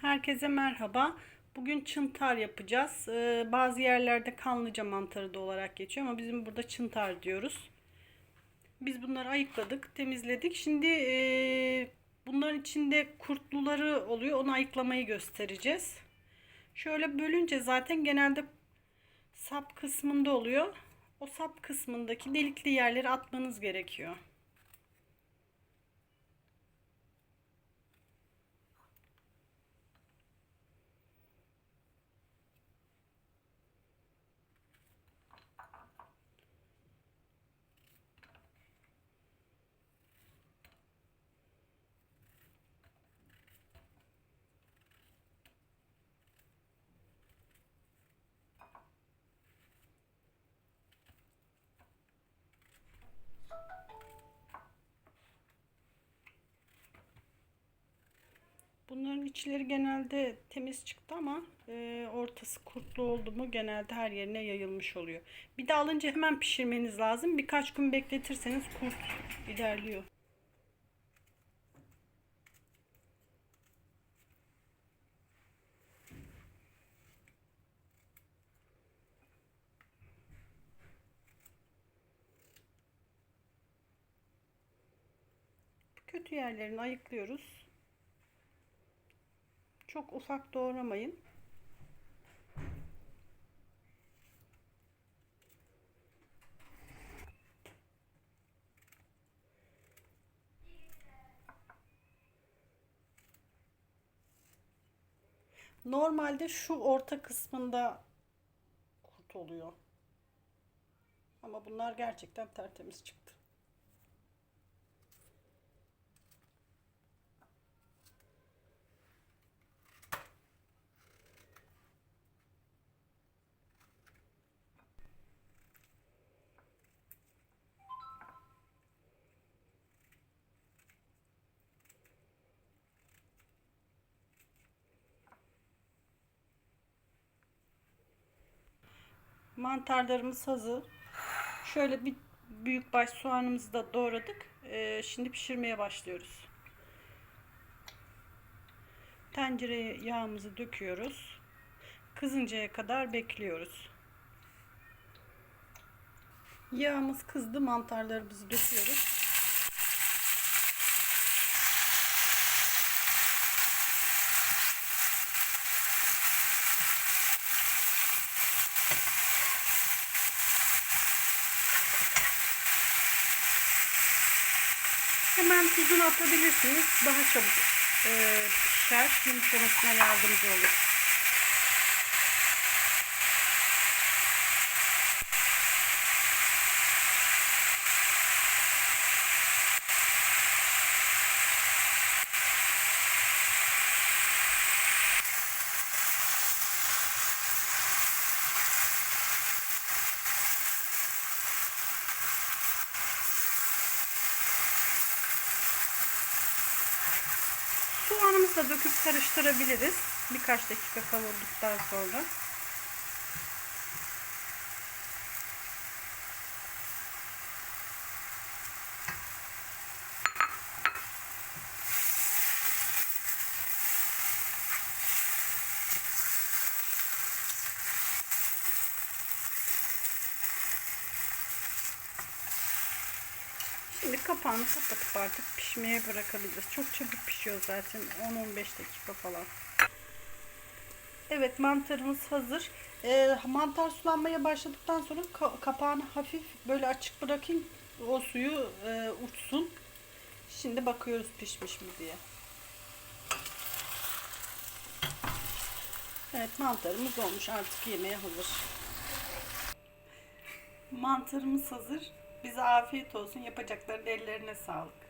Herkese merhaba. Bugün çıntar yapacağız. Ee, bazı yerlerde kanlıca mantarı da olarak geçiyor ama bizim burada çıntar diyoruz. Biz bunları ayıkladık, temizledik. Şimdi e, bunların içinde kurtluları oluyor. Onu ayıklamayı göstereceğiz. Şöyle bölünce zaten genelde sap kısmında oluyor. O sap kısmındaki delikli yerleri atmanız gerekiyor. Bunların içleri genelde temiz çıktı ama e, ortası kurtlu oldu mu genelde her yerine yayılmış oluyor. Bir de alınca hemen pişirmeniz lazım. Birkaç gün bekletirseniz kurt ilerliyor. Kötü yerlerini ayıklıyoruz. Çok ufak doğramayın. Normalde şu orta kısmında kurt oluyor. Ama bunlar gerçekten tertemiz çıktı. Mantarlarımız hazır. Şöyle bir büyük baş soğanımızı da doğradık. Ee, şimdi pişirmeye başlıyoruz. Tencereye yağımızı döküyoruz. Kızıncaya kadar bekliyoruz. Yağımız kızdı. Mantarlarımızı döküyoruz. Hemen tuzunu atabilirsiniz. Daha çabuk e, pişer. Yumuşamasına yardımcı olur. Soğanımızı da döküp karıştırabiliriz. Birkaç dakika kavurduktan sonra. Şimdi kapağını kapatıp artık pişmeye bırakabiliriz. Çok çabuk pişiyor zaten. 10-15 dakika falan. Evet mantarımız hazır. Ee, mantar sulanmaya başladıktan sonra ka- kapağını hafif böyle açık bırakın. O suyu e, uçsun. Şimdi bakıyoruz pişmiş mi diye. Evet mantarımız olmuş. Artık yemeğe hazır. Mantarımız hazır. Bize afiyet olsun. Yapacakların ellerine sağlık.